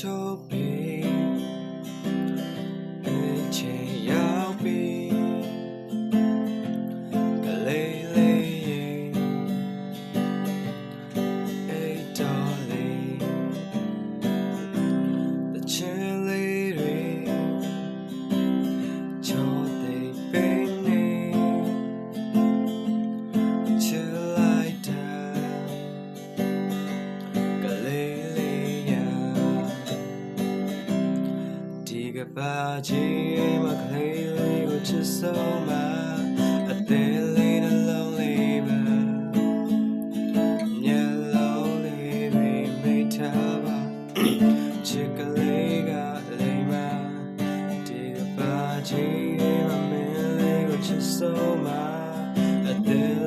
to be ပါချီမကလေးလေးကိုချစ်ဆုံးမအသေးလေးနှလုံးလေးပဲမျက်လုံးလေးတွေမိထားပါချစ်ကလေးကလိမ္မာဒီကပါချီမမင်းလေးကိုချစ်ဆုံးမအသေး